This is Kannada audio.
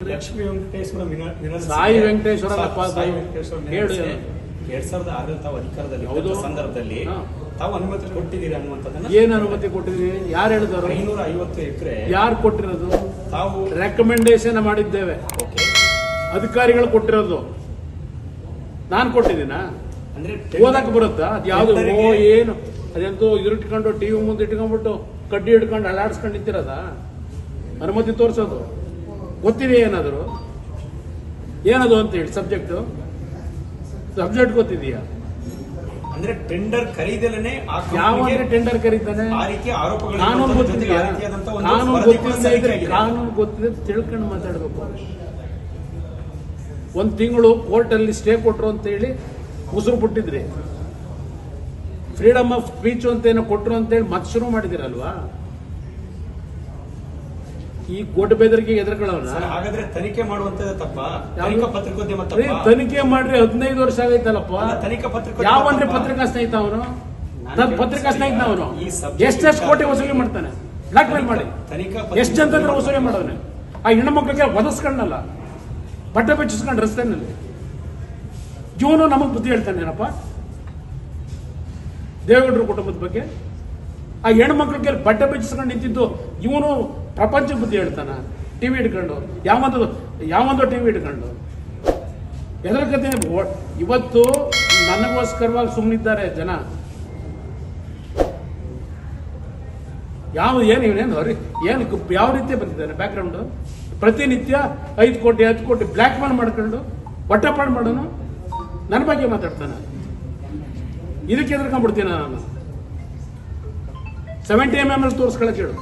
ಲಕ್ಷ್ಮೀ ವೆಂಕಟೇಶ್ವರ ಸಾಯಿ ವೆಂಕಟೇಶ್ವರ. ಸಾಯಿ ವೆಂಕಟೇಶ್ವರ? ಎರಡ್ ಸಾವಿರದ ಆರಲ್ಲಿ ತಾವು ಅಧಿಕಾರದಲ್ಲಿ ಹೌದು. ಸಂದರ್ಭದಲ್ಲಿ ತಾವು ಅನುಮತಿ ಕೊಟ್ಟಿದ್ದೀರಿ ಅನ್ನುವಂಥದ್ದನ್ನ ಏನ್ ಅನುಮತಿ ಕೊಟ್ಟಿದ್ರಿ ಯಾರು ಹೇಳಿದವರು ಐನೂರ ಐವತ್ತು ಎಕರೆ ಯಾರು ಕೊಟ್ಟಿರೋದು? ತಾವು ರೆಕಮೆಂಡೇಶನ್ ಮಾಡಿದ್ದೇವೆ. ಅಧಿಕಾರಿಗಳು ಕೊಟ್ಟಿರೋದು. ನಾನು ಕೊಟ್ಟಿದ್ದೀನ? ಅಂದ್ರೆ ಓದಕ್ ಬರುತ್ತಾ? ಅದು ಯಾವ್ದು? ಓ ಏನು? ಅದೆಂತೂ ಇಟ್ಕೊಂಡು ಟಿವಿ ಮುಂದೆ ಇಟ್ಕೊಂಡ್ಬಿಟ್ಟು ಕಡ್ಡಿ ಹಿಡ್ಕೊಂಡು ಅಲ್ಲಾಡ್ಸ್ಕೊಂಡು ಅನುಮತಿ ತೋರಿಸೋದು. ಗೊತ್ತಿದೆ ಏನಾದರೂ? ಏನದು ಅಂತ ಹೇಳಿ ಸಬ್ಜೆಕ್ಟ್ ಸಬ್ಜೆಕ್ಟ್ ಗೊತ್ತಿದೆಯಾ? ಅಂದ್ರೆ ಟೆಂಡರ್ ಖರೀದಲನೆ ಆ ಯಾವ ಟೆಂಡರ್ ಕರೀತಾನೆ ಕಾನೂನು ಗೊತ್ತಿದೆಯಾ? ಕಾನೂನು ವರದಿ ಇದ್ರೆ ಕಾನೂನು ಗೊತ್ತಿದೆ ತಿಳ್ಕೊಂಡು ಮಾತಾಡಬೇಕು ಒಂದು ತಿಂಗಳು ಕೋರ್ಟಲ್ಲಿ ಸ್ಟೇ ಕೊಟ್ರು ಅಂತ ಹೇಳಿ ಉಸಿರು ಬಿಟ್ಟಿದ್ರಿ. ಫ್ರೀಡಮ್ ಆಫ್ ಸ್ಪೀಚ್ ಅಂತ ಏನೋ ಕೊಟ್ರು ಅಂತ ಹೇಳಿ ಮತ್ತೆ ಶುರು ಮಾಡಿದಿರಲ್ವಾ? ಈ ಗೊಡ್ಡ ಬೆದರಿಕೆ ಎದುರುಗಳವ್ರ ಹಾಗಾದ್ರೆ ತನಿಖೆ ಮಾಡುವಂತದ್ದು ತಪ್ಪ? ತನಿಖಾ ಪತ್ರಿಕೋದ್ಯಮ ತನಿಖೆ ಮಾಡ್ರಿ ಹದಿನೈದು ವರ್ಷ ಆಗೈತಲ್ಲಪ್ಪ ತನಿಖಾ ಪತ್ರಿಕೆ ಯಾವಂದ್ರೆ? ಪತ್ರಿಕಾ ಸ್ನೇಹಿತ ಅವನು ಪತ್ರಿಕಾ ಸ್ನೇಹಿತ ಅವನು ಎಷ್ಟೆಷ್ಟು ಕೋಟಿ ವಸೂಲಿ ಮಾಡ್ತಾನೆ? ಬ್ಲಾಕ್ ಮೇಲ್ ಮಾಡಿ. ತನಿಖಾ ಎಷ್ಟು ಜನರ ವಸೂಲಿ ಮಾಡೋನೆ ಆ ಹೆಣ್ಣು ಮಕ್ಕಳಿಗೆ ಒದಸ್ಕೊಂಡಲ್ಲ ಬಟ್ಟೆ ಬೆಚ್ಚಿಸ್ಕೊಂಡು ರಸ್ತೆನಲ್ಲಿ. ಜೀವನ ನಮಗ್ ಬುದ್ಧಿ ಹೇಳ್ತಾನೇನಪ್ಪ ದೇವೇಗೌಡರ ಕುಟುಂಬದ ಬಗ್ಗೆ. ಆ ಹೆಣ್ಮಕ್ಳಿಗೆ ಬಟ್ಟೆ ಬೆಚ್ಚಿಸ್ಕೊಂಡು ನಿಂತಿದ್ದು ಇವನು ಪ್ರಪಂಚ ಬುದ್ಧಿ ಹೇಳ್ತಾನ. ಟಿವಿ ಹಿಡ್ಕೊಂಡು. ಯಾವಂದು ವಿ ಟಿವಿ ಎಲ್ಲರ ಎದರಕತೆ ಇವತ್ತು ನನಗೋಸ್ಕರವಾಗಿ ಸುಮ್ಮನಿದ್ದಾರೆ ಜನ. ಯಾವ ಏನು, ಇವನೇನು ಅವ್ರಿ? ಏನು ಯಾವ ರೀತಿ ಬಂದಿದ್ದಾನೆ ಬ್ಯಾಕ್ಗ್ರೌಂಡು ಪ್ರತಿನಿತ್ಯ ಐದು ಕೋಟಿ, ಹತ್ತು ಕೋಟಿ ಬ್ಲ್ಯಾಕ್ ಮೇಲ್ ಮಾಡ್ಕೊಂಡು ಹೊಟ್ಟೆಪಾಡು ಮಾಡೋನು? ನನ್ನ ಬಗ್ಗೆ ಮಾತಾಡ್ತಾನೆ. ಇದಕ್ಕೆ ಎದ್ರಕೊಂಡ್ಬಿಡ್ತೀನಿ ನಾನು? ಸೆವೆಂಟಿ ಎಂ ಎಂ ಎಲ್ ತೋರಿಸ್ಕೊಳಕ್ಕೆ ಹೇಳು.